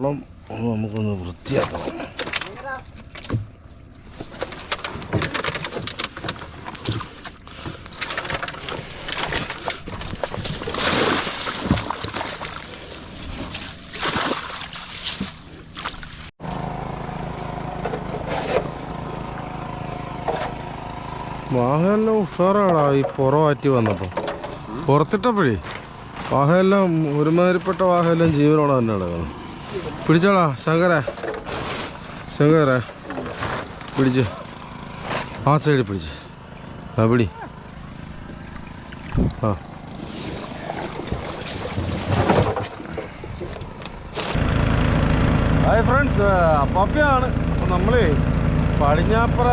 വെള്ളം ഒന്ന് നമുക്കൊന്ന് വൃത്തിയാക്കണം. വാഹനെല്ലാം ഉഷാറാടാ ഈ പുറമാറ്റി വന്നപ്പോൾ പുറത്തിട്ടപ്പോഴേ വാഹനെല്ലാം ഒരുമാതിരിപ്പെട്ട വാഹനെല്ലാം ജീവനോടെ തന്നെ കിടക്കണം പിടിച്ചോളാ ശങ്കര ശങ്കര പിടിച്ച്. ആ സൈഡിൽ പിടിച്ച്. ആ പിടി. ആ. ഹായ് ഫ്രണ്ട്സ് അപ്പാപ്പയാണ് അപ്പോൾ നമ്മൾ പടിഞ്ഞാപ്പുറ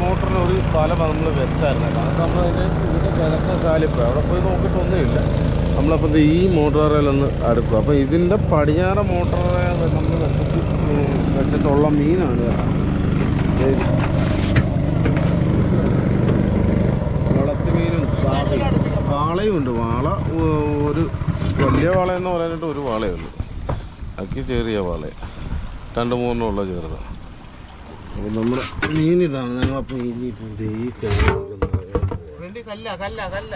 മോട്ടറിന് ഒരു വല നമ്മൾ വെച്ചായിരുന്നു. കാരണം അതിന്റെ ഇതിന്റെ കിഴക്കൻ കാലിപ്പോൾ അവിടെ പോയി നോക്കിയിട്ടൊന്നുമില്ല. നമ്മളപ്പോൾ ഈ മോട്ടോറിലൊന്ന് അടുക്കും അപ്പോൾ ഇതിന്റെ പടിഞ്ഞാറ മോട്ടോറെ നമ്മൾ വെച്ചിട്ട് വെച്ചിട്ടുള്ള മീനാണ്. വളർത്ത് മീനും വാളയും. ഉണ്ട്. വാള ഒരു വലിയ വാളയെന്ന് പറയാനായിട്ട് ഒരു വാളയേ ഉള്ളൂ. അക്കി ചെറിയ വാള. രണ്ട് മൂന്നുള്ള ചെറുത്. അപ്പോൾ നമ്മൾ മീൻ ഇതാണ്. ഞങ്ങളപ്പോൾ ഇനിയിപ്പോൾ ഈ ചെറിയ കല്ല കല്ല കല്ല.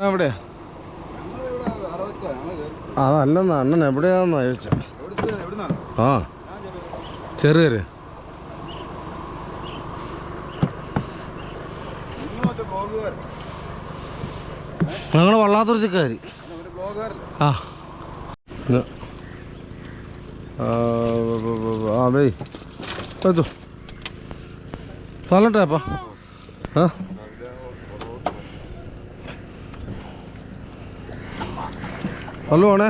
എവിടെ അതല്ലെന്ന് അണ്ണൻ എവിടെയാണെന്നാ ചോദിച്ച. ആ ചെറിയൊരു. ഞങ്ങൾ ആ. ഇന്ന്. ആ, വ- തല്ലട്ടെ അപ്പാ. ആ. ഹലോ ആണേ.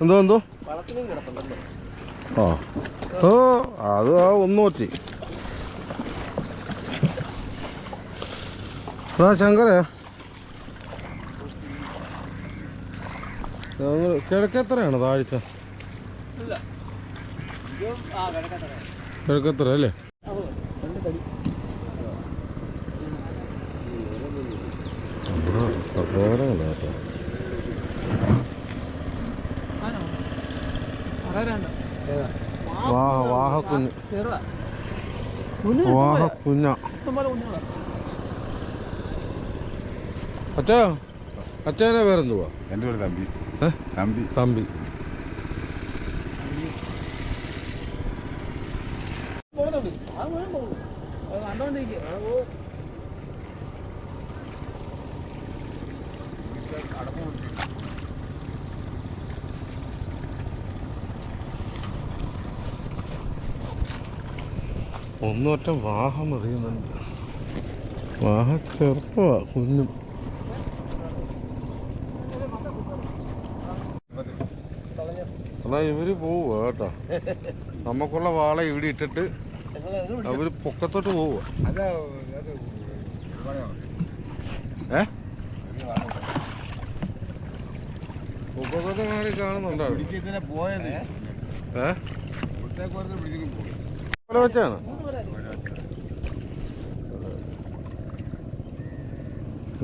എന്തോ എന്തോ? ആ. ഓ അത് ആ ഒന്ന് പറ്റി ആ ശങ്കരേ കിഴക്കെത്രയാണ് താഴ്ച? കിഴക്കെത്ര അല്ലേ രണ്ട് തടി വേറെ കേട്ടോ വാഹ വാഹ കുഞ്ഞ് ചെറുതാ വാഹ കുഞ്ഞ. അച്ഛാ അച്ഛനെ പേരെന്തുവാ എന്റെ ഒരു തമ്പി. തമ്പി. തമ്പി. ഒന്നൊറ്റ വാഹം എറിയുന്നുണ്ട്. വാഹ ചെറുപ്പമാ കുഞ്ഞും. എന്നാ ഇവർ പോവുക കേട്ടോ. നമുക്കുള്ള വാള ഇവിടെ ഇട്ടിട്ട് അവർ പൊക്കത്തോട്ട് പോവുക ഏ? പൊക്കത്തോട്ട് മാറി കാണുന്നുണ്ടോ പോയത്. ഏ? വെച്ചാണ്.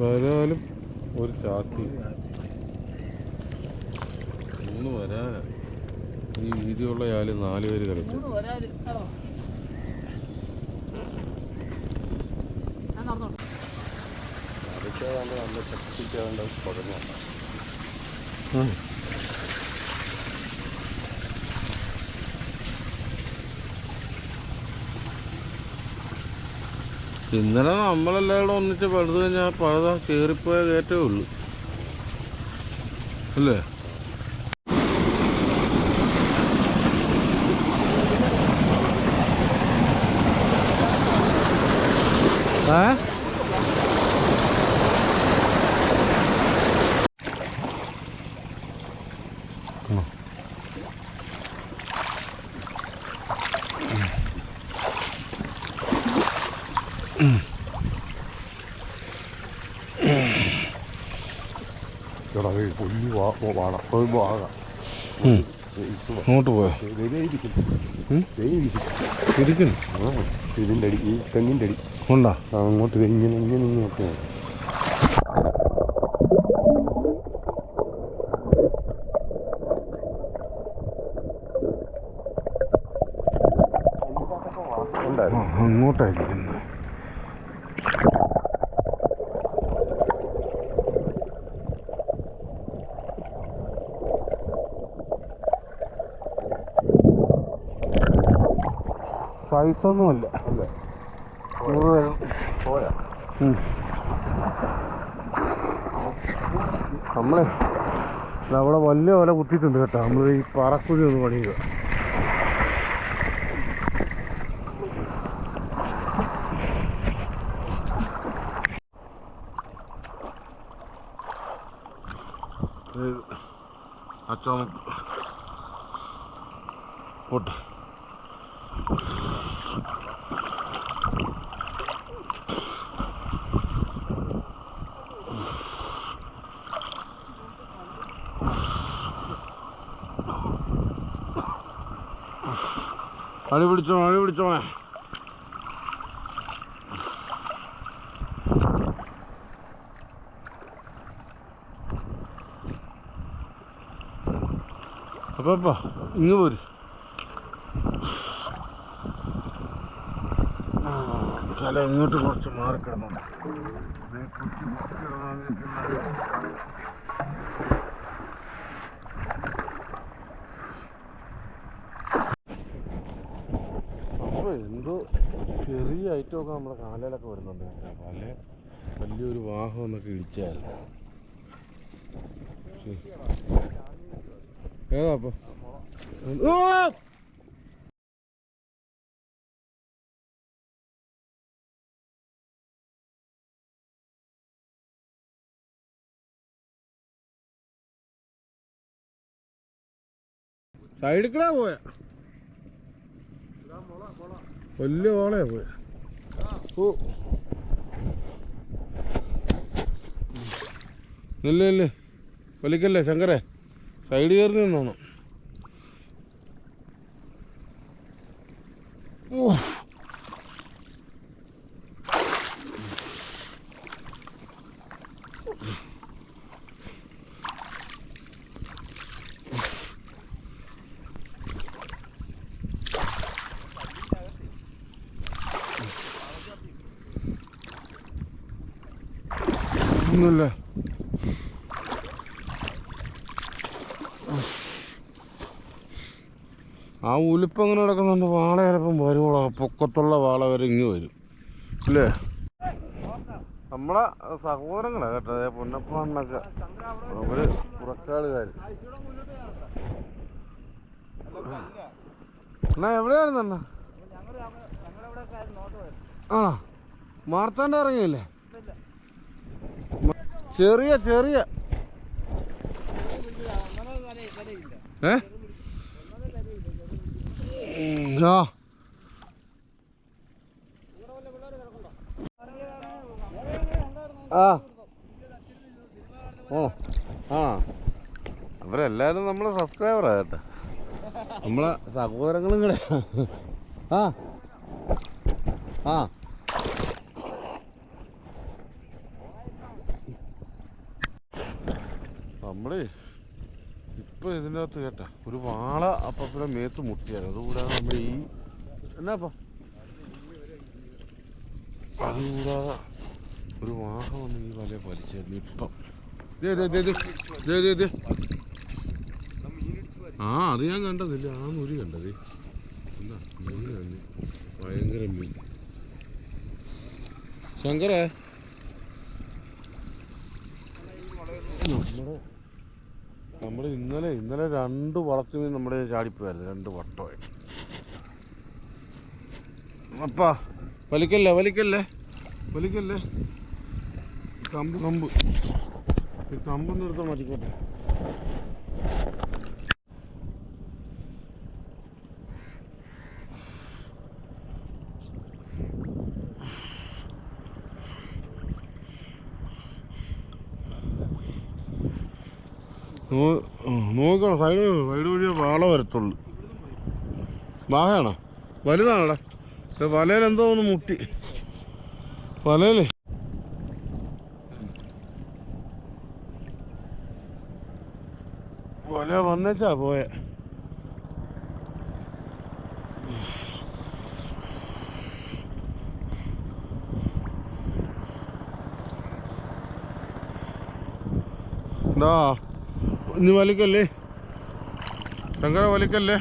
വരാലും ഒരു ചാത്തി മൂന്ന് വരാനാ. ഈ വീതിയുള്ള ആൽ നാല് പേര് ഞാൻ നല്ല ശക്തിക്കാണ്ട് പകർന്നു ഇന്നലെ നമ്മളെല്ലാവരും ഒന്നിച്ച് പഴുത് കഴിഞ്ഞാൽ പഴുത കയറിപ്പോയ കയറ്റേ ഉള്ളൂ. അല്ലേ? ഏ എടാ ഏയ് പൊന്നു വാ വാ- വാട ഒരു വാഴ ഉം. അങ്ങോട്ട് പോയോ ദേ ഇരിക്കും. ഉം? ദേ ഇരിക്കും. ഇരിക്കുന്നു ആ, ഇതിന്റെ അടി ഈ തെങ്ങിന്റെ അടി ഉണ്ടോ അങ്ങോട്ട് ഇത് ഇങ്ങനെ ഇങ്ങനെ ഇങ്ങോട്ട് പോകും. ഉണ്ടായിരുന്നു. അങ്ങോട്ടായിരിക്കും സൈസൊന്നുമല്ല ഒന്നുമില്ല നൂറ് തരം നമ്മളെ അവിടെ വലിയ ഓല കുത്തിയിട്ടുണ്ട് കേട്ടോ. നമ്മൾ ഈ പാറക്കുഴി ഒന്ന് പണിയുക. അച്ഛൻ പോട്ടെ. അടി പിടിച്ചോ അടി പിടിച്ചോണേ അപ്പൊ അപ്പാ ഇങ്ങ് പോര്. ചില ഇങ്ങോട്ട് കുറച്ച് മാറി കുറച്ച് അപ്പോൾ എന്തോ ചെറിയ ഐറ്റമൊക്കെ നമ്മുടെ കാലയിലൊക്കെ വരുന്നുണ്ട്. പല വലിയൊരു വാഹനം എന്നൊക്കെ ശരി. ഏതാ അപ്പൊ? ഓ! സൈഡിൽ കൂടെ പോയ. വലിയ ഓളയാ പോയ. ഓ. ഇല്ല ഇല്ല. വലിക്കല്ലേ ശങ്കരെ? സൈഡ് കയറി നിന്നോണം ഓ. ഒന്നുമില്ല ആ ഉലിപ്പ് അങ്ങനെ കിടക്കുന്നുണ്ട്. വാള ചിലപ്പം വരുമോളോ പൊക്കത്തുള്ള വാള വരെ ഇങ്ങ് വരും. അല്ലേ? നമ്മളെ സഹോദരങ്ങളാ കേട്ടോ. അതേ പൊന്നപ്പണ്ണൊക്കെ അവർ പുറക്കാളുകാർ എന്നാ എവിടെയായിരുന്നു അണ്ണ? ആ മാർത്താണ്ട ഇറങ്ങിയില്ലേ? ചെറിയ ചെറിയ. അവരെല്ലാവരും നമ്മളെ സബ്സ്ക്രൈബറാ കേട്ടോ. നമ്മളെ സഹോദരങ്ങളും കൂടെ. ആ. ആ നമ്മളേ ഇപ്പൊ ഇതിനകത്ത് കേട്ട ഒരു വാള അപ്പുറത്തെ മേത്ത് മുട്ടിയാണ് അതുകൂടാതെ നമ്മുടെ ഈ എന്നാപ്പാ അതുകൂടാതെ ഒരു വാഹനം വന്ന് ഈ വല വലിച്ചായിരുന്നു ഇപ്പം. ആ അത് ഞാൻ കണ്ടതില്ല. ആ മുരി കണ്ടത്. എന്താ? മീൻ തന്നെ. ഭയങ്കര മീൻ. ശങ്കരേ നമ്മുടെ നമ്മൾ ഇന്നലെ ഇന്നലെ രണ്ട് നിന്ന് നമ്മുടെ ചാടിപ്പോയായിരുന്നു രണ്ട് വട്ടമായി. അപ്പാ വലിക്കല്ലേ വലിക്കല്ലേ വലിക്കല്ലേ? കമ്പ് കമ്പ്. ഈ കമ്പ് നിർത്താൻ മതിക്കോട്ടെ നോ- ആ, നോക്കണം സൈഡ് സൈഡ് വഴിയേ വാള വരത്തുള്ളൂ. വാഹയാണോ വലുതാണോടാ? വലയിൽ എന്തോ ഒന്ന് മുട്ടി. വലയില്ലേ വല വന്നേച്ചാ പോയെ. ഡാ ഇനി വലിക്കല്ലേ? ശങ്കര വലിക്കല്ലേ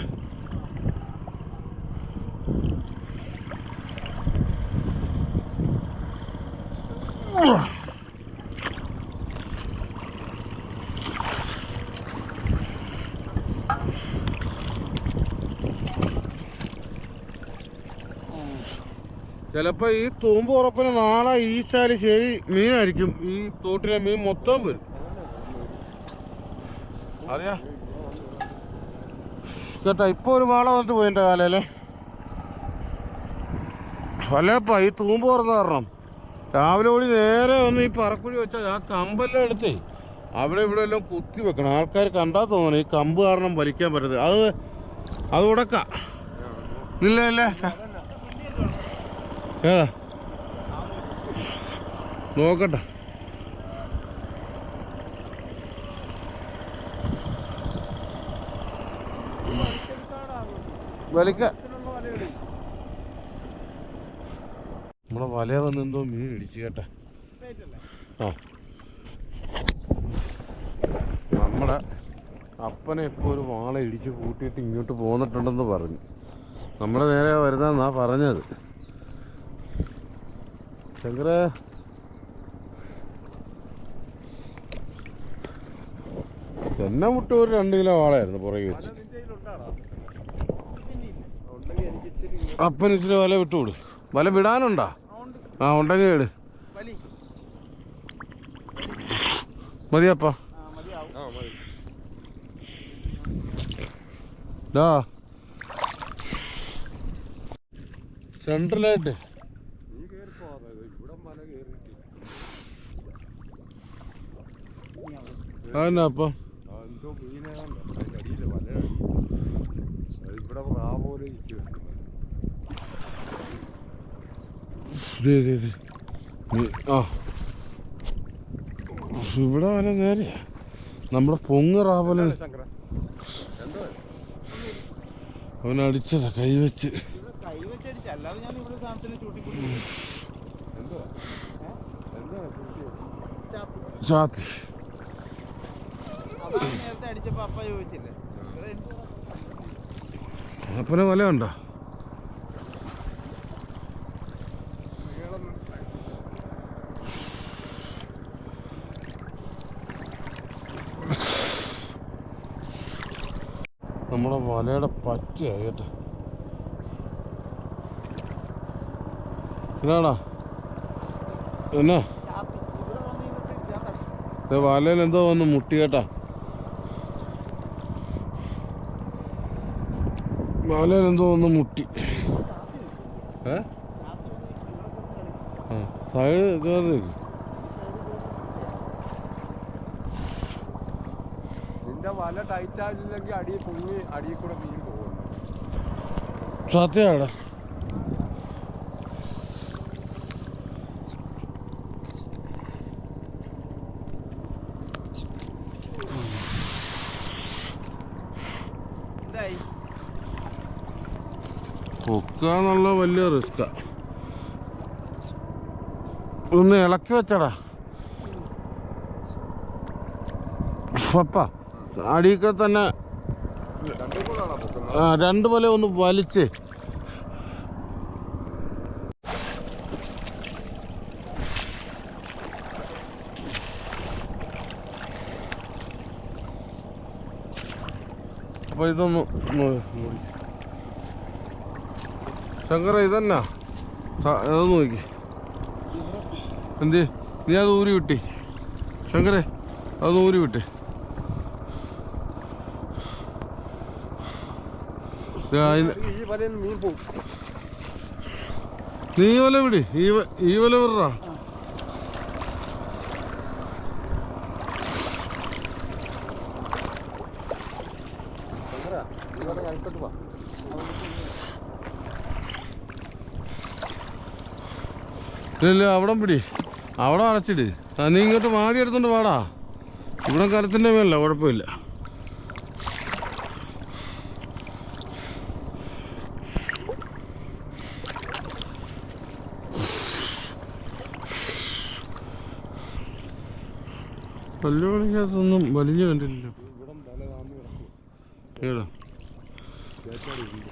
ചിലപ്പോ ഈ തൂമ്പ് ഉറപ്പിന് നാളെ ഈച്ചാൽ ശരി മീനായിരിക്കും. ഈ തോട്ടിലെ മീൻ മൊത്തം വരും. അറിയാ. കേട്ടോ ഇപ്പൊ ഒരു വാള വന്നിട്ട് പോയിന്റെ കാലല്ലേ വല്ലപ്പ ഈ തൂമ്പ് തുറന്ന് കാരണം രാവിലെ ഓടി നേരെ വന്ന് ഈ പറക്കുഴി വെച്ചാൽ ആ കമ്പെല്ലാം എടുത്തേ അവിടെ ഇവിടെ എല്ലാം കുത്തി വെക്കണം. ആൾക്കാർ കണ്ടാ തോന്നണം ഈ കമ്പ് കാരണം വലിക്കാൻ പറ്റത്തില്ല. അത് അത് ഉടക്ക. ഇല്ല ഇല്ല. നോക്കട്ടെ. വലിക്ക. നമ്മളെ വല വന്ന് എന്തോ മീൻ ഇടിച്ചു കേട്ടെ. ആ. നമ്മുടെ അപ്പനെ ഇപ്പോൾ ഒരു വാള ഇടിച്ച് കൂട്ടിയിട്ട് ഇങ്ങോട്ട് പോന്നിട്ടുണ്ടെന്ന് പറഞ്ഞു. നമ്മളെ നേരെ വരുന്നാ പറഞ്ഞത്. ശങ്കര. എന്നെ മുട്ട ഒരു രണ്ട് കിലോ വാളയായിരുന്നു പുറകെ വെച്ച്. അപ്പൻ ഇച്ചിരി വല വിട്ടുകൊടു വല വിടാനുണ്ടോ? ആ ഉണ്ടെങ്കിൽ ഇട് മതിയപ്പാ സെൻട്രലായിട്ട്. അതന്നെ അപ്പം? ഇവിടെ ആ ഇവിടെ വരെ നേരെയാ നമ്മുടെ പൊങ്ങ് റാവല അടിച്ചതാ കൈവച്ച് ചാത്തി. നേരത്തെ അടിച്ചപ്പോ അപ്പ ചോദിച്ചില്ലേ? അപ്പനെ വല ഉണ്ടോ നമ്മുടെ വലയുടെ പറ്റിയായി കേട്ടോ. ഇതാണോ? എന്നാ വലയിൽ എന്തോ വന്ന് മുട്ടി കേട്ടാ. വലയിൽ ഒന്ന് മുട്ടി. ഏ. ആ സൈഡ് കയറി വല ടൈറ്റ് ആയില്ലെങ്കിൽ അടിയിൽ പൊങ്ങി അടിയിൽ കൂടെ മീൻ പോകുന്നു സത്യമാണ്? പൊക്കാന്നുള്ള വലിയ റിസ്ക്കാ. ഒന്ന് ഇളക്കി വെച്ചടാ. പപ്പ അടിയൊക്കെ തന്നെ രണ്ട് പോലെ ഒന്ന് വലിച്ച്. അപ്പൊ ഇതൊന്ന് ശങ്കര ഇതന്നാ? സ- നോക്കി. എന്ത്? നീ അത് ഊരി വിട്ടി. ശങ്കരെ അത് ഊരി വിട്ടേ. നീ വല വിടി. ഈ വല വിടറാ. ഇവിടെ കഴിച്ചിട്ട് വാ. ഇല്ല അവിടെ പിടി. അവിടെ അടച്ചിട്. നീ ഇങ്ങോട്ട് മാറി എടുത്തോണ്ട് വാടാ. ഇവിടെ കരത്തിന്റെ മേലല്ല കുഴപ്പമില്ല. പല്ലുമണിക്കകത്തൊന്നും വലിഞ്ഞു കണ്ടില്ലല്ലോ ഇവിടം തല താന്ന് കിടക്കും ഏതാ ചേച്ചാടി ഉണ്ട്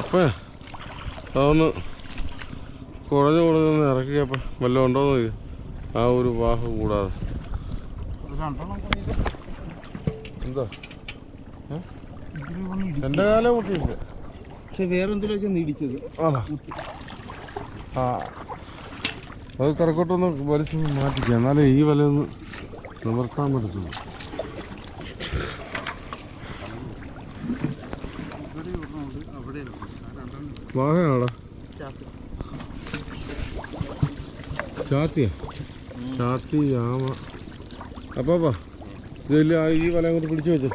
അപ്പേ അതൊന്ന് കുറഞ്ഞു കുറഞ്ഞൊന്ന് ഇറക്കിയപ്പോൾ വല്ലതും ഉണ്ടോന്ന് ആ ഒരു വാഹ കൂടാതെ. എന്താ? എന്റെ കാലം മുട്ടിയില്ല പക്ഷെ വേറെ എന്തെങ്കിലും വെച്ചാൽ ആണോ? ആ. അത് കറക്കോട്ടൊന്ന് വലിച്ചു മാറ്റിക്കുക എന്നാലേ ഈ വലയൊന്ന് നിവർത്താൻ പറ്റത്തുള്ളൂ. വാഹയാണോടാ ചാത്തിയ? ചാത്തി ആമ അപ്പാപ്പാ ഇതില്ല ഈ വല അങ്ങോട്ട് പിടിച്ചു വെച്ചോ.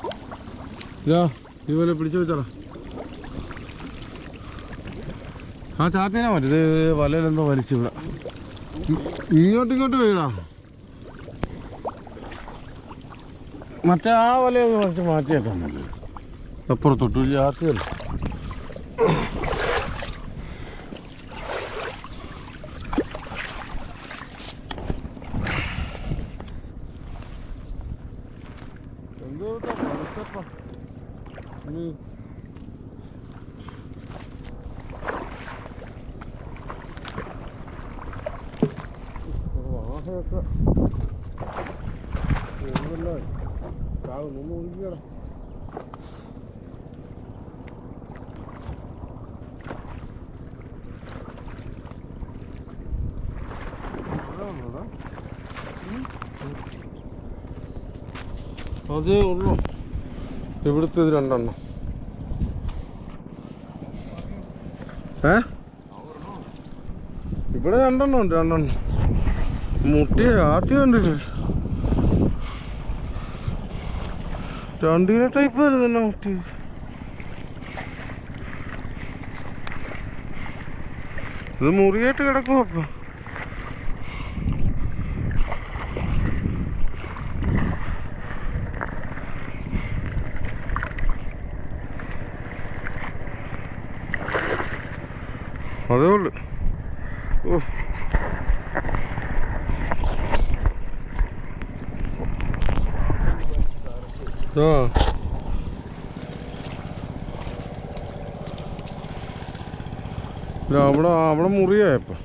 ഇതാ ഈ വല പിടിച്ചു വെച്ചാടാ. ആ ചാത്തിനാ മതി. ഇത് വലയിലെന്തോ വലിച്ചു ഇവിടെ. ഇങ്ങോട്ട് ഇങ്ങോട്ട് വീടാ മറ്റേ ആ വലയൊന്ന് കുറച്ച് മാറ്റിയേക്കാൻ മതി. അപ്പുറത്തോട്ട് ചാത്തിയല്ല? അതേ ഉള്ളൂ. ഇവിടുത്തെ ഇത് രണ്ടെണ്ണം. ഏ? ഇവിടെ രണ്ടെണ്ണം ഉണ്ട് രണ്ടെണ്ണം. മുട്ടി ആട്ടി കണ്ടില്ലേ? രണ്ടിനെ ടൈപ്പ് വരുന്നല്ലോ മുട്ടി. ഇത് മുറിയായിട്ട് കിടക്കും അപ്പൊ? അതേ ഉള്ളു ഓ ആ അവിടെ അവിടെ മുറിയായപ്പോ.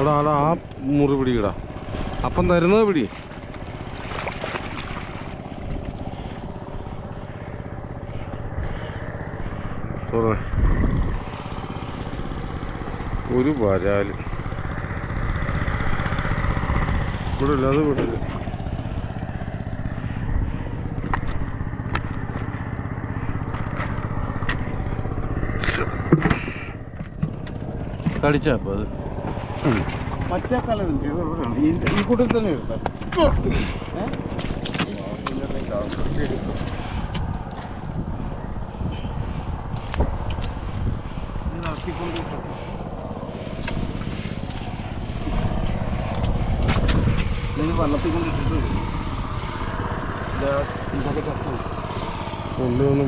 എടാ എടാ ആ മുറി പിടിക്കടാ അപ്പം തരുന്നത് പിടി. ഒരു വരാൽ. ഇവിടെ ഇല്ല അത് വിടില്ല കടിച്ചപ്പോ അത്. മറ്റേ ഇവിടെയുണ്ട്. ഈ- കൂട്ടത്തിൽ തന്നെ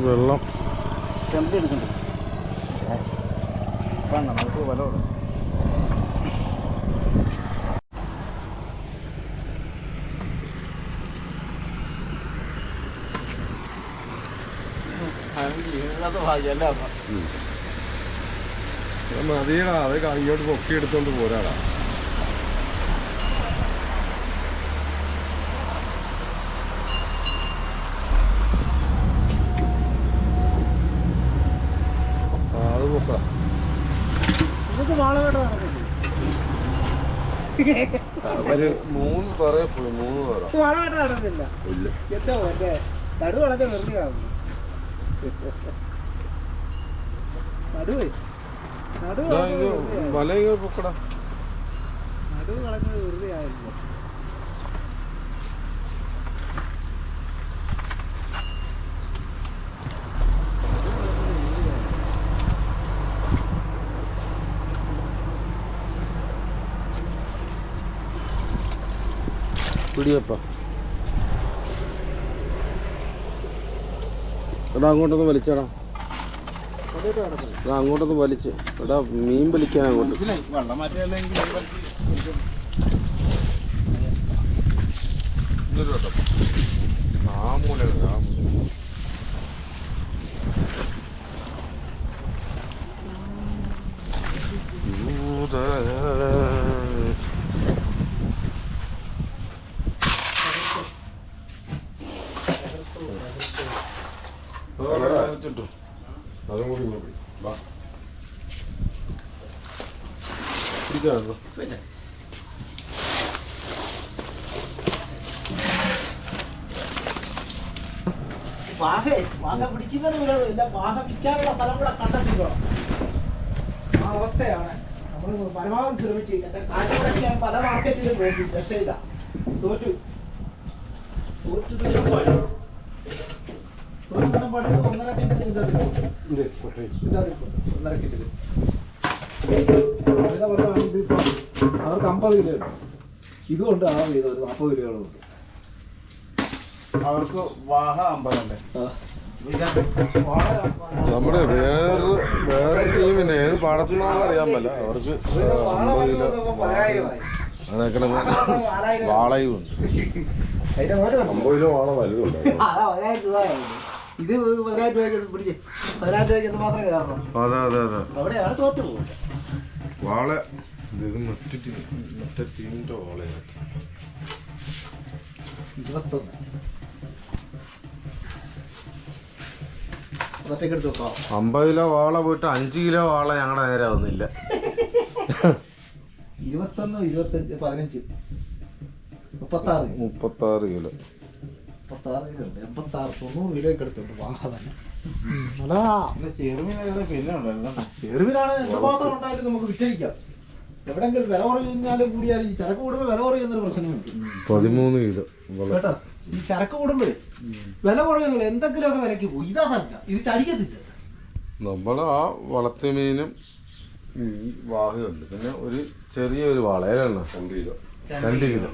വെള്ളം നമുക്ക് വില കൊടുക്കാം മതിയടാ. അത് ഇങ്ങോട്ട് പൊക്കി എടുത്തോണ്ട് പോരാടാ. അത് പൊക്കാം. അവർ മൂന്ന് പോയി മൂന്ന് പേരാ വളമായിട്ട് നടന്നില്ല. എത്ര തടു വളരെ വെറുതെ ആവുന്നു. നടുവേ നടു ഇതാ ഇത് വല ഇങ്ങനെ പൊക്കടാ. നടുവ് കളഞ്ഞത് വെറുതെ ആയിരുന്നു. പിടിയപ്പ. എടാ അങ്ങോട്ടൊന്ന് വലിച്ചടാ. അങ്ങോട്ടൊന്ന് വലിച്ച് എടാ മീൻ വലിക്കാൻ അങ്ങോട്ട് ആ മൂലയാണ് ആ മൂല അതും കൂടി ഇങ്ങോട്ട് വാ പിടിക്കാണല്ലോ വാഹ വാഹ പിടിക്കുന്നതിന് വിരോധമില്ല വാഹ വിൽക്കാനുള്ള സ്ഥലം കൂടെ ആ അവസ്ഥയാണ് നമ്മൾ പരമാവധി ശ്രമിച്ച് എന്റെ കാശ് പല മാർക്കറ്റിലും നോക്കി ഇതാ തോറ്റു തോറ്റു തോറ്റു തോറ്റു ഇത് ഒന്നര അവർക്ക് അമ്പത് കിലോ ഉണ്ട്. ഇതുകൊണ്ട് ആ വീതം ഒരു നാൽപ്പത് കിലോകളുണ്ട് അവർക്ക് വാഹ അമ്പതല്ലേ. നമ്മുടെ വേറെ വേറെ ടീമിന് ഏത് പാടത്തുനിന്നാണെന്ന് അറിയാൻ പറ്റില്ല. അവർക്ക് അമ്പത് കിലോ. അതൊക്കെ വാളയും ഉണ്ട് അമ്പത് കിലോ വാള വലുതുണ്ടായിരുന്നു. ഇത് പതിനായിരം രൂപയ്ക്ക് പിടിച്ച്. പതിനായിരം രൂപയ്ക്ക് എന്ത് മാത്രം കയറണം? അതെ അതെ അതെ. അവിടെയാണ് തോറ്റു പോകുന്നത് വാള ഇത് മറ്റു ടീം മറ്റേ ടീമിന്റെ വാളയാണ് ഇരുപത്തൊന്ന്. ഒറ്റയ്ക്ക് അമ്പത് കിലോ വാള പോയിട്ട് അഞ്ച് കിലോ വാള ഞങ്ങളുടെ നേരെ വന്നില്ല. ഇരുപത്തൊന്ന് ഇരുപത്തഞ്ച് പതിനഞ്ച്. മുപ്പത്താറ്. മുപ്പത്താറ് കിലോ. മുപ്പത്താറ് കിലോ ഉണ്ട്. എൺപത്താറ് തൊണ്ണൂറ് കിലോയ്ക്ക് എടുത്തുണ്ട് വാഹ തന്നെ. അതാ ചെറുവിനാണ് എന്തുമാത്രം ഉണ്ടായാലും നമുക്ക് വിറ്റഴിക്കാം. എവിടെങ്കിലും വില കുറഞ്ഞാലും കൂടിയാലും ഈ ചരക്ക് കൂടുമ്പോൾ വില കുറയുന്നൊരു പ്രശ്നമുണ്ട് പതിമൂന്ന് കിലോ. വള കേട്ടോ? ഈ ചരക്ക് കൂടുമ്പോഴേ വില കുറയുന്നില്ല എന്തെങ്കിലുമൊക്കെ വിലക്ക് പോകും ഇതാ സാധിക്കാം ഇത് ചടിക്കത്തില്ല. നമ്മൾ ആ വളത്തിമീനും ഈ വാഹയുണ്ട് പിന്നെ ഒരു ചെറിയൊരു വാള ഏതാണ് രണ്ട് കിലോ. രണ്ട് കിലോ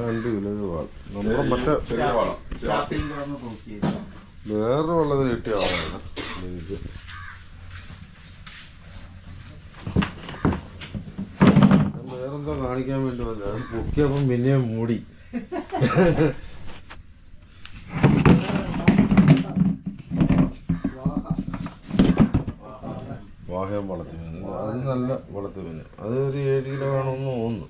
രണ്ട് കിലോ വാൾ നമ്മുടെ മറ്റേ ചെറിയ വാള വേറെ വള്ളത്തിന് കിട്ടിയ ഇത് ഞാൻ വേറെന്തോ കാണിക്കാൻ വേണ്ടി വന്നത് പൊക്കിയപ്പം പിന്നെയും മൂടി വാഹയം വളർത്തു അത് നല്ല വളർത്തു അത് ഒരു ഏഴ് കിലോ വേണമെന്ന് തോന്നുന്നു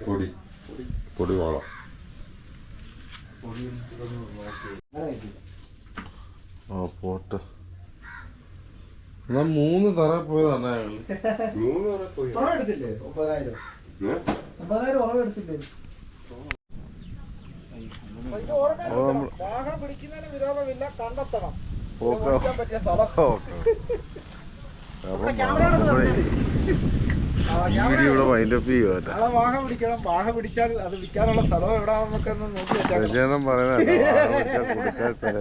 പൊടി. പൊടി വാള. ആ പോട്ടെ. എന്നാ മൂന്ന് തറ പോയതാണ് ഞങ്ങൾ മൂന്ന് വരെ പോയി. ഉറവ് എടുത്തില്ലേ ഒമ്പതിനായിരം. ഏ? ഒമ്പതിനായിരം ഉറവ് എടുത്തില്ലേ പിടിക്കുന്നതിന് വിരോധമില്ല കണ്ടെത്തണം. അപ്പം വീഡിയോ ചെയ്യുക നാളെ വാഹ പിടിക്കണം. വാഹ പിടിച്ചാൽ അത് വിൽക്കാനുള്ള സ്ഥലം എവിടാന്നൊക്കെ ഒന്ന് നോക്കി വെച്ചാൽ രചനം പറയുന്നത് കൊടുക്കാൻ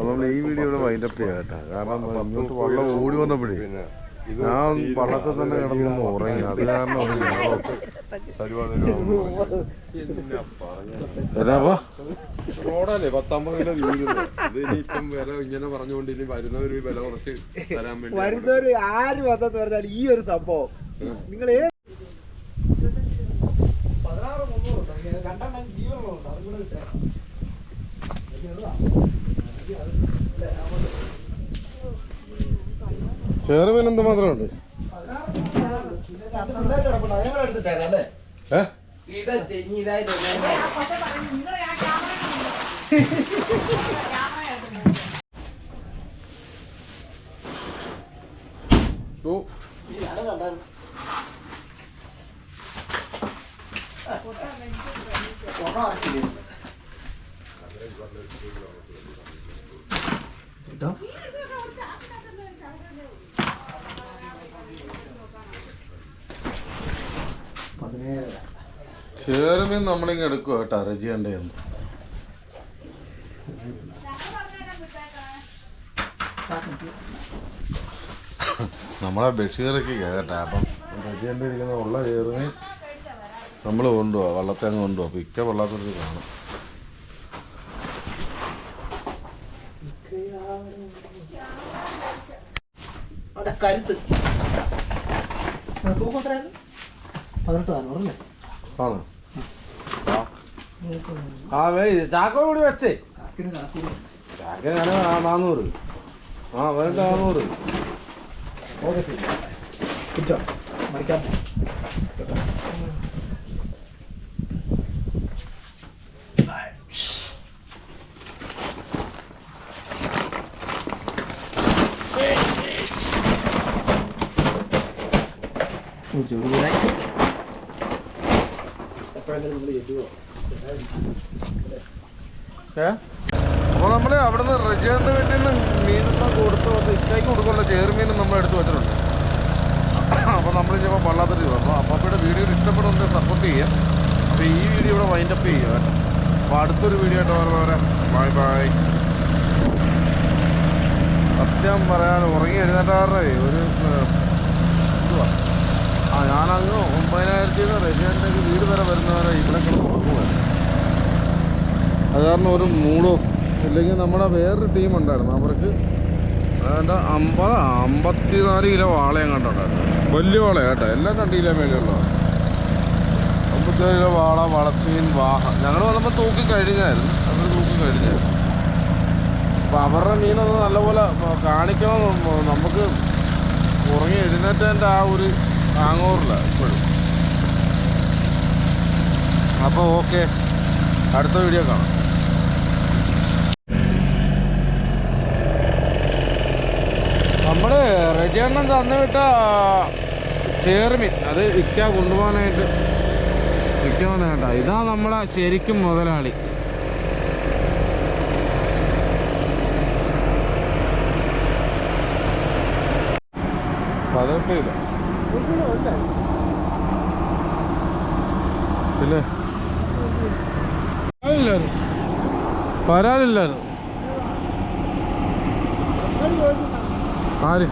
നമ്മൾ ഈ വീഡിയോ ഇവിടെ ചെയ്യാം കേട്ടോ. കാരണം ഇങ്ങോട്ട് വെള്ളം ഓടി വന്നപ്പോഴേ ഞാൻ വള്ളത്തിൽ തന്നെ കിടന്നു ഉറങ്ങി. അത് കാരണം ഒരു റോഡല്ലേ പത്തമ്പത് കിലോ വീഴുന്നത് ഇത് ഇനിയിപ്പം വില ഇങ്ങനെ പറഞ്ഞുകൊണ്ട് ഇനി വരുന്നവര് വില കുറച്ച് തരാൻ വേണ്ടി വരുന്നവര് ആര് വന്നത് പറഞ്ഞാൽ ഈ ഒരു സംഭവം. നിങ്ങൾ ഏത് പതിനാറ് മുന്നൂറ് രണ്ടെണ്ണം ജീവനുള്ളതുണ്ട്. അതും കൂടെ കിട്ടാൻ ചേറുമീൻ എന്ത് മാത്രമുണ്ട്? എടുത്തിട്ടേരാ അല്ലേ ഏ ഇതായിട്ട് ഇനി ഇതായിട്ട് പക്ഷെ പറഞ്ഞു നിങ്ങൾ ആ ക്യാമറ ഓ ഞാനും കണ്ടായിരുന്നു ഫോട്ടോ ഇറക്കില്ലേ കേട്ടോ പതിനേഴര ചേർമീൻ നമ്മളിങ്ങ് എടുക്കുക കേട്ടോ റജിയന്റെ നമ്മളെ ബഷീറൊക്കെ കേട്ടെ അപ്പം റജിയന്റെ ഇരിക്കുന്ന ഉള്ള ചേർന്ന് നമ്മൾ കൊണ്ടുപോവാ വള്ളത്തെ അങ്ങ് കൊണ്ടുപോവാ അപ്പം ഇക്ക വള്ളത്തൊരു കാണും. കരുത്ത്. പതിനെട്ട് നാനൂറല്ലേ ആണ്. ആ വേ ചാക്കോ കൂടി വെച്ചേ. ചാക്കിന് നാന്നൂറ്. ആ വേണ്ട നാന്നൂറ്. ശരി. കുറ്റോ. മറിക്കാം എപ്പോഴെങ്കിലും നമ്മൾ ചെല്ലുവോ ഏ? അപ്പോൾ നമ്മൾ അവിടെ നിന്ന് റജിയന്റെ വീട്ടിൽ നിന്ന് മീനൊക്കെ കൊടുത്ത് വന്ന് ഇക്കായ്ക്ക് കൊടുക്കാനുള്ള ചേർമീനും നമ്മൾ എടുത്തു വെച്ചിട്ടുണ്ട്. അപ്പോൾ നമ്മൾ ചിലപ്പോൾ വള്ളാത്തൊരു അപ്പോൾ അപ്പാപ്പയുടെ വീഡിയോ ഇഷ്ടപ്പെടുന്നത് സപ്പോർട്ട് ചെയ്യാം. അപ്പോൾ ഈ വീഡിയോ ഇവിടെ വൈൻഡപ്പ് ചെയ്യുക കേട്ടോ. അപ്പോൾ അടുത്തൊരു വീഡിയോ ആയിട്ട് വരുന്നവരെ ബൈ ബൈ സത്യം പറയാൻ ഉറങ്ങി എഴുന്നേറ്റാറേ. ഒരു ഞാനങ്ങ് ഒമ്പതിനായിരത്തി റെസിഡന്റേക്ക് വീട് വരെ വരുന്നവരെ ഇവിടെ കിടന്ന് ഉറങ്ങുമായിരുന്നു അത് കാരണം ഒരു മൂടോ ഇല്ലെങ്കിൽ നമ്മുടെ വേറൊരു ടീം ഉണ്ടായിരുന്നു. അവർക്ക് ഏതാണ്ട് അമ്പത് അമ്പത്തിനാല് കിലോ വാളയും കണ്ടുണ്ടായിരുന്നു വലിയ വാള കേട്ടോ. എല്ലാം രണ്ട് കിലോ മേലെയുള്ള അമ്പത്തിനാല് കിലോ വാള വളത്തീൻ വാഹ. ഞങ്ങൾ വന്നപ്പോൾ തൂക്കി കഴിഞ്ഞായിരുന്നു. അവർ തൂക്കി കഴിഞ്ഞായിരുന്നു അപ്പോൾ അവരുടെ മീനൊന്ന് നല്ലപോലെ കാണിക്കണം നമുക്ക് ഉറങ്ങി എഴുന്നേറ്റതിന്റെ ആ ഒരു ഹാങ്ങോറില്ല ഇപ്പോഴും. അപ്പോൾ ഓക്കെ. അടുത്ത വീഡിയോ കാണാം. നമ്മൾ തന്നു വിട്ട ചേർമി. അത് വിൽക്ക കൊണ്ടുപോകാനായിട്ട്. വിൽക്കാനായിട്ടാ ഇതാ നമ്മളെ ശരിക്കും മുതലാളി. പതിനെട്ട് കിലോ. പിന്നെ വരാനില്ലായിരുന്നു ആര്?